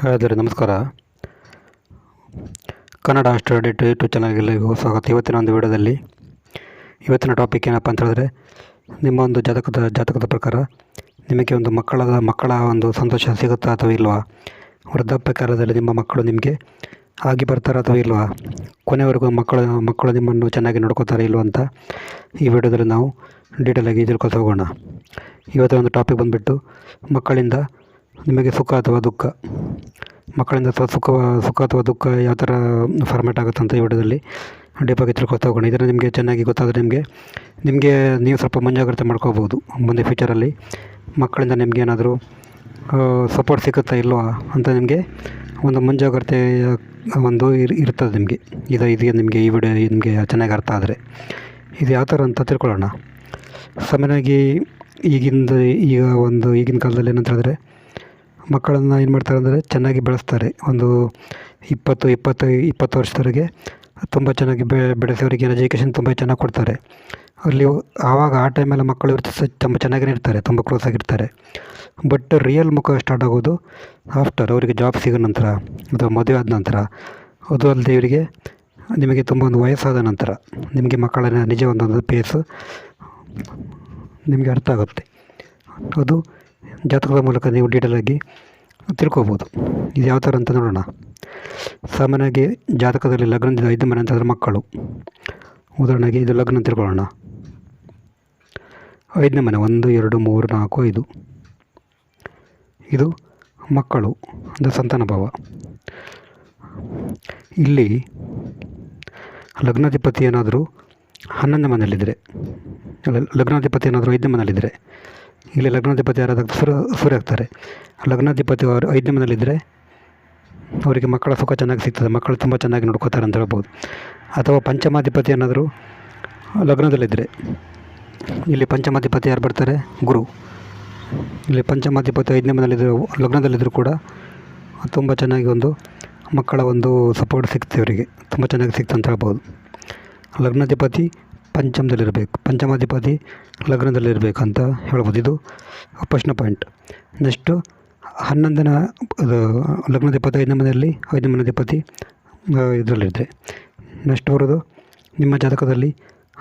ಹಾಗಾದರೆ ನಮಸ್ಕಾರ. Kannada study YouTube ಚಾನಲ್ಗೆಲ್ಲರಿಗೂ ಸ್ವಾಗತ. ಇವತ್ತಿನ ಒಂದು ವಿಡಿಯೋದಲ್ಲಿ ಇವತ್ತಿನ ಟಾಪಿಕ್ ಏನಪ್ಪ ಅಂತ ಹೇಳಿದ್ರೆ, ನಿಮ್ಮ ಒಂದು ಜಾತಕದ ಜಾತಕದ ಪ್ರಕಾರ ನಿಮಗೆ ಒಂದು ಮಕ್ಕಳದ ಮಕ್ಕಳ ಒಂದು ಸಂತೋಷ ಸಿಗುತ್ತಾ ಅಥವಾ ಇಲ್ವಾ? ವೃದ್ಧಾಪ್ಯ ಕಾಲದಲ್ಲಿ ನಿಮ್ಮ ಮಕ್ಕಳು ನಿಮಗೆ ಆಗಿ ಬರ್ತಾರಾ ಅಥವಾ ಇಲ್ವಾ? ಕೊನೆವರೆಗೂ ಮಕ್ಕಳು ಮಕ್ಕಳು ನಿಮ್ಮನ್ನು ಚೆನ್ನಾಗಿ ನೋಡ್ಕೋತಾರೆ ಇಲ್ವ ಅಂತ ಈ ವಿಡಿಯೋದಲ್ಲಿ ನಾವು ಡೀಟೇಲಾಗಿ ತಿಳ್ಕೊತಾ ಹೋಗೋಣ. ಇವತ್ತಿನ ಒಂದು ಟಾಪಿಕ್ ಬಂದುಬಿಟ್ಟು ಮಕ್ಕಳಿಂದ ನಿಮಗೆ ಸುಖ ಅಥವಾ ದುಃಖ? ಮಕ್ಕಳಿಂದ ಅಥವಾ ಸುಖ ಸುಖ ಅಥವಾ ದುಃಖ ಯಾವ ಥರ ಫಾರ್ಮೇಟ್ ಆಗುತ್ತೆ ಅಂತ ಈ ವಿಡಿಯೋದಲ್ಲಿ ಡೀಪಾಗಿ ತಿಳ್ಕೊತಾ ಹೋಗೋಣ. ಇದನ್ನು ನಿಮಗೆ ಚೆನ್ನಾಗಿ ಗೊತ್ತಾದರೆ ನಿಮಗೆ ನಿಮಗೆ ನೀವು ಸ್ವಲ್ಪ ಮುಂಜಾಗ್ರತೆ ಮಾಡ್ಕೋಬೋದು ಮುಂದೆ ಫ್ಯೂಚರಲ್ಲಿ ಮಕ್ಕಳಿಂದ ನಿಮಗೆ ಏನಾದರೂ ಸಪೋರ್ಟ್ ಸಿಗುತ್ತಾ ಇಲ್ವಾ ಅಂತ ನಿಮಗೆ ಒಂದು ಮುಂಜಾಗ್ರತೆ, ಒಂದು ಇರ್, ಇರ್ತದೆ ನಿಮಗೆ. ಇದು ಇದೆಯ ನಿಮಗೆ ಈ ವಿಡಿಯೋ ನಿಮಗೆ ಚೆನ್ನಾಗಿ ಅರ್ಥ ಆದರೆ. ಇದು ಯಾವ ಥರ ಅಂತ ತಿಳ್ಕೊಳ್ಳೋಣ. ಸಾಮಾನ್ಯವಾಗಿ ಈಗಿಂದ, ಈಗ ಒಂದು ಈಗಿನ ಕಾಲದಲ್ಲಿ ಏನಂತ ಹೇಳಿದ್ರೆ ಮಕ್ಕಳನ್ನು ಏನು ಮಾಡ್ತಾರೆ ಅಂದರೆ ಚೆನ್ನಾಗಿ ಬೆಳೆಸ್ತಾರೆ. ಒಂದು ಇಪ್ಪತ್ತು ಇಪ್ಪತ್ತು ಇಪ್ಪತ್ತು ವರ್ಷದವರೆಗೆ ತುಂಬ ಚೆನ್ನಾಗಿ ಬೆಳೆಸಿ ಅವರಿಗೆ ಎಜುಕೇಷನ್ ತುಂಬ ಚೆನ್ನಾಗಿ ಕೊಡ್ತಾರೆ. ಅಲ್ಲಿ ಆವಾಗ ಆ ಟೈಮಲ್ಲಿ ಮಕ್ಕಳು ತುಂಬ ಚೆನ್ನಾಗೇ ಇರ್ತಾರೆ, ತುಂಬ ಕ್ಲೋಸ್ ಆಗಿರ್ತಾರೆ. ಬಟ್ ರಿಯಲ್ ಮುಖ ಸ್ಟಾರ್ಟ್ ಆಗೋದು ಆಫ್ಟರ್ ಅವರಿಗೆ ಜಾಬ್ ಸಿಗೋ ನಂತರ, ಅಥವಾ ಮದುವೆ ಆದ ನಂತರ. ಅದು ಅಲ್ಲದೆ ಇವರಿಗೆ ನಿಮಗೆ ತುಂಬ ಒಂದು ವಯಸ್ಸಾದ ನಂತರ, ನಿಮಗೆ ಮಕ್ಕಳ ನಿಜ ಒಂದೊಂದು ಪೇಸು ನಿಮಗೆ ಅರ್ಥ ಆಗುತ್ತೆ. ಅದು ಜಾತಕದ ಮೂಲಕ ನೀವು ಡೀಟೇಲಾಗಿ ತಿಳ್ಕೊಬೋದು. ಇದು ಯಾವ ಥರ ಅಂತ ನೋಡೋಣ. ಸಾಮಾನ್ಯವಾಗಿ ಜಾತಕದಲ್ಲಿ ಲಗ್ನದಿಂದ ಐದು ಮನೆ ಅಂತಂದರೆ ಮಕ್ಕಳು. ಉದಾಹರಣೆಗೆ ಇದು ಲಗ್ನ ತಿಳ್ಕೊಳ್ಳೋಣ. ಐದನೇ ಮನೆ, ಒಂದು, ಎರಡು, ಮೂರು, ನಾಲ್ಕು, ಐದು. ಇದು ಮಕ್ಕಳು, ಅಂದರೆ ಸಂತಾನ ಭಾವ. ಇಲ್ಲಿ ಲಗ್ನಾಧಿಪತಿ ಏನಾದರೂ ಹನ್ನೊಂದನೇ ಮನೆಯಲ್ಲಿದ್ದರೆ ಲಗ್ನಾಧಿಪತಿ ಏನಾದರೂ ಐದನೇ ಮನೆಯಲ್ಲಿದ್ದರೆ ಇಲ್ಲಿ ಲಗ್ನಾಧಿಪತಿ ಯಾರಾದಾಗ ಸುರ ಸೂರ್ಯ ಆಗ್ತಾರೆ. ಲಗ್ನಾಧಿಪತಿ ಅವರು ಐದನೇ ಮನೆಯಲ್ಲಿದ್ದರೆ ಅವರಿಗೆ ಮಕ್ಕಳ ಸುಖ ಚೆನ್ನಾಗಿ ಸಿಗ್ತದೆ. ಮಕ್ಕಳು ತುಂಬ ಚೆನ್ನಾಗಿ ನೋಡ್ಕೋತಾರೆ ಅಂತ ಹೇಳ್ಬೋದು. ಅಥವಾ ಪಂಚಮಾಧಿಪತಿ ಏನಾದರೂ ಲಗ್ನದಲ್ಲಿದ್ದರೆ ಇಲ್ಲಿ ಪಂಚಮಾಧಿಪತಿ ಯಾರು ಬರ್ತಾರೆ? ಗುರು. ಇಲ್ಲಿ ಪಂಚಮಾಧಿಪತಿ ಐದನೇ ಮನೆಯಲ್ಲಿದ್ದರು ಲಗ್ನದಲ್ಲಿದ್ದರೂ ಕೂಡ ತುಂಬ ಚೆನ್ನಾಗಿ ಒಂದು ಮಕ್ಕಳ ಒಂದು ಸಪೋರ್ಟ್ ಸಿಗ್ತದೆ ಅವರಿಗೆ. ತುಂಬ ಚೆನ್ನಾಗಿ ಸಿಗ್ತಂತ ಹೇಳ್ಬೋದು. ಲಗ್ನಾಧಿಪತಿ ಪಂಚಮದಲ್ಲಿರಬೇಕು. ಪಂಚಮಾಧಿಪತಿ ಲಗ್ನದಲ್ಲಿರಬೇಕು ಅಂತ ಹೇಳ್ಬೋದು. ಇದು ಫಸ್ಟ್ನ ಪಾಯಿಂಟ್ ನೆಕ್ಸ್ಟು ಹನ್ನೊಂದನ, ಇದು ಲಗ್ನಾಧಿಪತಿ ಐದನೇ ಮನೆಯಲ್ಲಿ, ಐದನೇ ಮನಾಧಿಪತಿ ಇದರಲ್ಲಿದೆ. ನೆಕ್ಸ್ಟ್ ಬರೋದು ನಿಮ್ಮ ಜಾತಕದಲ್ಲಿ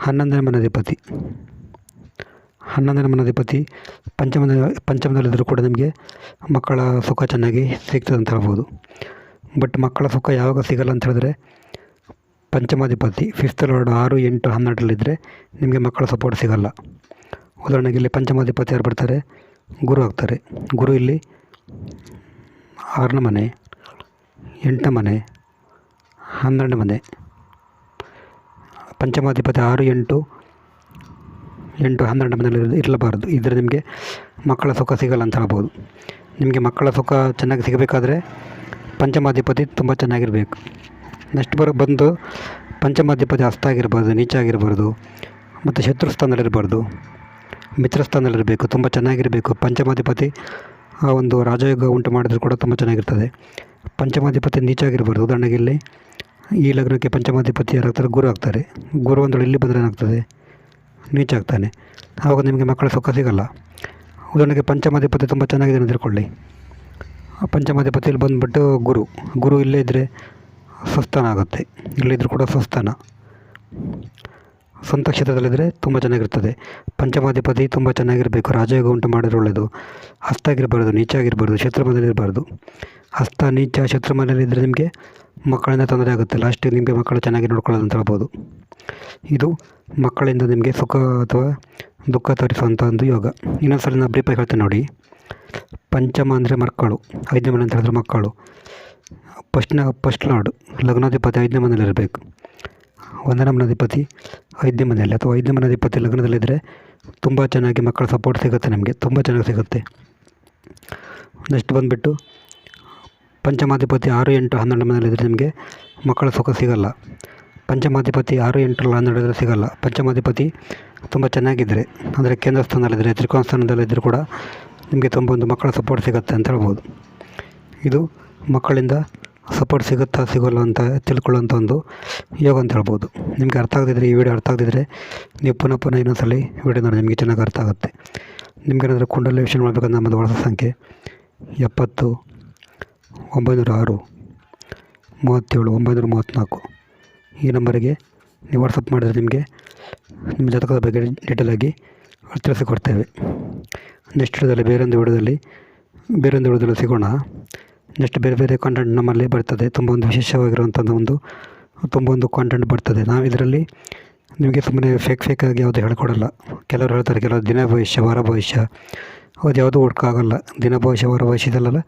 ಹನ್ನೊಂದನೇ ಮನಾಧಿಪತಿ ಹನ್ನೊಂದನೇ ಮನಾಧಿಪತಿ ಪಂಚಮದ ಪಂಚಮದಲ್ಲಿದ್ದರೂ ಕೂಡ ನಿಮಗೆ ಮಕ್ಕಳ ಸುಖ ಚೆನ್ನಾಗಿ ಸಿಗ್ತದೆ ಅಂತ ಹೇಳ್ಬೋದು. ಬಟ್ ಮಕ್ಕಳ ಸುಖ ಯಾವಾಗ ಸಿಗಲ್ಲ ಅಂತ ಹೇಳಿದ್ರೆ ಪಂಚಮಾಧಿಪತಿ ಫಿಫ್ತ್ ಲಾರ್ಡ್ ಆರು, ಎಂಟು ಹನ್ನೆರಡರಲ್ಲಿದ್ದರೆ ನಿಮಗೆ ಮಕ್ಕಳ ಸಪೋರ್ಟ್ ಸಿಗಲ್ಲ. ಉದಾಹರಣೆಗೆ ಇಲ್ಲಿ ಪಂಚಮಾಧಿಪತಿ ಯಾರು ಬರ್ತಾರೆ? ಗುರು ಆಗ್ತಾರೆ. ಗುರು ಇಲ್ಲಿ ಆರನೇ ಮನೆ, ಎಂಟನೇ ಮನೆ, ಹನ್ನೆರಡನೇ ಮನೆ. ಪಂಚಮಾಧಿಪತಿ ಆರು, ಎಂಟು ಎಂಟು ಹನ್ನೆರಡು ಮನೆಯಲ್ಲಿ ಇರಲಬಾರ್ದು. ಇದ್ದರೆ ನಿಮಗೆ ಮಕ್ಕಳ ಸುಖ ಸಿಗಲ್ಲ ಅಂತ ಹೇಳ್ಬೋದು. ನಿಮಗೆ ಮಕ್ಕಳ ಸುಖ ಚೆನ್ನಾಗಿ ಸಿಗಬೇಕಾದ್ರೆ ಪಂಚಮಾಧಿಪತಿ ತುಂಬ ಚೆನ್ನಾಗಿರಬೇಕು. ನೆಕ್ಸ್ಟ್ ಬರೋ, ಬಂದು ಪಂಚಮಾಧಿಪತಿ ಹಸ್ತ ಆಗಿರ್ಬಾರ್ದು, ನೀಚ ಆಗಿರ್ಬಾರ್ದು, ಮತ್ತು ಶತ್ರು ಸ್ಥಾನದಲ್ಲಿರಬಾರ್ದು, ಮಿತ್ರ ಸ್ಥಾನದಲ್ಲಿರಬೇಕು, ತುಂಬ ಚೆನ್ನಾಗಿರಬೇಕು. ಪಂಚಮಾಧಿಪತಿ, ಆ ಒಂದು ರಾಜಯೋಗ ಉಂಟು ಮಾಡಿದ್ರು ಕೂಡ ತುಂಬ ಚೆನ್ನಾಗಿರ್ತದೆ. ಪಂಚಮಾಧಿಪತಿ ನೀಚ ಆಗಿರ್ಬಾರ್ದು. ಉದಾಹರಣೆಗೆ ಇಲ್ಲಿ ಈ ಲಗ್ನಕ್ಕೆ ಪಂಚಮಾಧಿಪತಿ ಯಾರಾಗ್ತಾರೆ ಗುರು ಆಗ್ತಾರೆ. ಗುರು ಒಂದು ಇಲ್ಲಿ ಬಂದರೆ ಏನಾಗ್ತದೆ? ನೀಚ ಆಗ್ತಾನೆ. ಆವಾಗ ನಿಮಗೆ ಮಕ್ಕಳ ಸುಖ ಸಿಗಲ್ಲ. ಉದಾಹರಣೆಗೆ ಪಂಚಮಾಧಿಪತಿ ತುಂಬ ಚೆನ್ನಾಗಿದೆ ಅಂತ ತಿಳ್ಕೊಳ್ಳಿ ಆ ಪಂಚಮಾಧಿಪತಿಯಲ್ಲಿ ಬಂದುಬಿಟ್ಟು ಗುರು. ಗುರು ಇಲ್ಲೇ ಇದ್ದರೆ ಸ್ವಸ್ಥಾನ ಆಗುತ್ತೆ. ಇಲ್ಲಿದ್ದರೂ ಕೂಡ ಸ್ವಸ್ಥಾನ ಸ್ವಂತ ಕ್ಷೇತ್ರದಲ್ಲಿದ್ದರೆ ತುಂಬ ಚೆನ್ನಾಗಿರ್ತದೆ. ಪಂಚಮಾಧಿಪತಿ ತುಂಬ ಚೆನ್ನಾಗಿರಬೇಕು. ರಾಜಯೋಗ ಉಂಟು ಮಾಡಿದ್ರೆ ಒಳ್ಳೆಯದು ಹಸ್ತ ಆಗಿರಬಾರ್ದು, ನೀಚ ಆಗಿರಬಾರ್ದು, ಶತ್ರು ಮನೆಯಲ್ಲಿರಬಾರ್ದು ಹಸ್ತ, ನೀಚ, ಶತ್ರು ಮನೆಯಲ್ಲಿದ್ದರೆ ನಿಮಗೆ ಮಕ್ಕಳಿಂದ ತೊಂದರೆ ಆಗುತ್ತೆ. ಲಾಸ್ಟಿಗೆ ನಿಮಗೆ ಮಕ್ಕಳು ಚೆನ್ನಾಗಿ ನೋಡ್ಕೊಳ್ಳೋದು ಅಂತ ಹೇಳ್ಬೋದು. ಇದು ಮಕ್ಕಳಿಂದ ನಿಮಗೆ ಸುಖ ಅಥವಾ ದುಃಖ ತೋರಿಸುವಂಥ ಒಂದು ಯೋಗ. ಇನ್ನೊಂದು ಸಲ ನಾನು ಬ್ರೀಫಾಗಿ ಹೇಳ್ತೇನೆ ನೋಡಿ. ಪಂಚಮ ಅಂದರೆ ಮಕ್ಕಳು. ಐದನೇ ಮನೆ ಅಂತ ಹೇಳಿದ್ರೆ ಮಕ್ಕಳು. ಫಸ್ಟ್ನ ಫಸ್ಟ್ ಲಾರ್ಡ್ ಲಗ್ನಾಧಿಪತಿ ಐದನೇ ಮನೆಯಲ್ಲಿರಬೇಕು ಒಂದನೇ ಮನಾಧಿಪತಿ ಐದನೇ ಮನೆಯಲ್ಲಿ, ಅಥವಾ ಐದನೇ ಮನಾಧಿಪತಿ ಲಗ್ನದಲ್ಲಿದ್ದರೆ ತುಂಬ ಚೆನ್ನಾಗಿ ಮಕ್ಕಳ ಸಪೋರ್ಟ್ ಸಿಗುತ್ತೆ ನಿಮಗೆ, ತುಂಬ ಚೆನ್ನಾಗಿ ಸಿಗುತ್ತೆ. ನೆಕ್ಸ್ಟ್ ಬಂದುಬಿಟ್ಟು ಪಂಚಮಾಧಿಪತಿ ಆರು, ಎಂಟು, ಹನ್ನೆರಡು ಮನೆಯಲ್ಲಿದ್ದರೆ ನಿಮಗೆ ಮಕ್ಕಳ ಸುಖ ಸಿಗಲ್ಲ. ಪಂಚಮಾಧಿಪತಿ ಆರು ಎಂಟರಲ್ಲಿ ಇದ್ದರೆ ಸಿಗಲ್ಲ. ಪಂಚಮಾಧಿಪತಿ ತುಂಬ ಚೆನ್ನಾಗಿದ್ದರೆ ಅಂದರೆ ಕೇಂದ್ರ ಸ್ಥಾನದಲ್ಲಿದ್ದರೆ ತ್ರಿಕೋನ ಸ್ಥಾನದಲ್ಲಿದ್ದರೂ ಕೂಡ ನಿಮಗೆ ತುಂಬ ಒಂದು ಮಕ್ಕಳ ಸಪೋರ್ಟ್ ಸಿಗುತ್ತೆ ಅಂತ ಹೇಳ್ಬೋದು. ಇದು ಮಕ್ಕಳಿಂದ ಸಪೋರ್ಟ್ ಸಿಗುತ್ತಾ ಸಿಗೋಲ್ಲ ಅಂತ ತಿಳ್ಕೊಳ್ಳೋಂಥ ಒಂದು ಯೋಗ ಅಂತ ಹೇಳ್ಬೋದು. ನಿಮಗೆ ಅರ್ಥ ಆಗದಿದ್ದರೆ ಈ ವಿಡಿಯೋ ಅರ್ಥ ಆಗದಿದ್ದರೆ ನೀವು ಪುನಃ ಪುನಃ ಇನ್ನೊಂದ್ಸಲಿ ವಿಡಿಯೋ ನೋಡಿ ನಿಮಗೆ ಚೆನ್ನಾಗಿ ಅರ್ಥ ಆಗುತ್ತೆ. ನಿಮಗೇನಾದರೂ ಕುಂಡಲ ವಿಷಯ ಮಾಡಬೇಕಂದ್ರೆ ನಮ್ಮದು ವಾಟ್ಸಪ್ ಸಂಖ್ಯೆ ಎಪ್ಪತ್ತು ಒಂಬೈನೂರ ಆರು ಮೂವತ್ತೇಳು ಒಂಬೈನೂರ ಮೂವತ್ತ್ನಾಲ್ಕು. ಈ ನಂಬರಿಗೆ ನೀವು ವಾಟ್ಸಪ್ ಮಾಡಿದರೆ ನಿಮಗೆ ನಿಮ್ಮ ಜಾತಕದ ಬಗ್ಗೆ ಡೀಟೇಲಾಗಿ ತಿಳಿಸಿಕೊಡ್ತೇವೆ. ನೆಕ್ಸ್ಟ್ ವಿಡಿಯೋದಲ್ಲಿ ಬೇರೊಂದು ವಿಡಿಯೋದಲ್ಲಿ ಬೇರೊಂದು ವಿಡಿಯೋದಲ್ಲಿ ಸಿಗೋಣ. ನೆಕ್ಸ್ಟ್ ಬೇರೆ ಬೇರೆ ಕಾಂಟೆಂಟ್ ನಮ್ಮಲ್ಲಿ ಬರ್ತದೆ. ತುಂಬ ಒಂದು ವಿಶೇಷವಾಗಿರುವಂಥದ್ದು ಒಂದು, ತುಂಬ ಒಂದು ಕಾಂಟೆಂಟ್ ಬರ್ತದೆ. ನಾವು ಇದರಲ್ಲಿ ನಿಮಗೆ ಸುಮ್ಮನೆ ಫೇಕ್ ಫೇಕ್ ಆಗಿ ಯಾವುದು ಹೇಳ್ಕೊಡಲ್ಲ. ಕೆಲವರು ಹೇಳ್ತಾರೆ, ಕೆಲವರು ದಿನ ಭವಿಷ್ಯ, ವಾರ ಭವಿಷ್ಯ, ಅದು ಯಾವುದೂ ವರ್ಕ್ ಆಗೋಲ್ಲ. ದಿನ ಭವಿಷ್ಯ, ವಾರ ಭವಿಷ್ಯ ಇದೆಲ್ಲ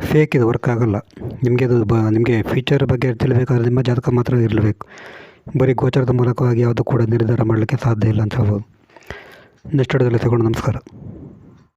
ಫೇಕ್ ಇದು ವರ್ಕ್ ಆಗೋಲ್ಲ. ನಿಮಗೆ ಅದು ಬ, ನಿಮಗೆ ಫ್ಯೂಚರ್ ಬಗ್ಗೆ ತಿಳಿಬೇಕಾದ್ರೆ ನಿಮ್ಮ ಜಾತಕ ಮಾತ್ರ ಇರಲೇಬೇಕು ಬರೀ ಗೋಚರದ ಮೂಲಕವಾಗಿ ಯಾವುದು ಕೂಡ ನಿರ್ಧಾರ ಮಾಡಲಿಕ್ಕೆ ಸಾಧ್ಯ ಇಲ್ಲ ಅಂತ ಹೇಳ್ಬೋದು. ನೆಕ್ಸ್ಟ್ ವಿಡಿಯೋದಲ್ಲಿ ತಗೊಂಡು ನಮಸ್ಕಾರ.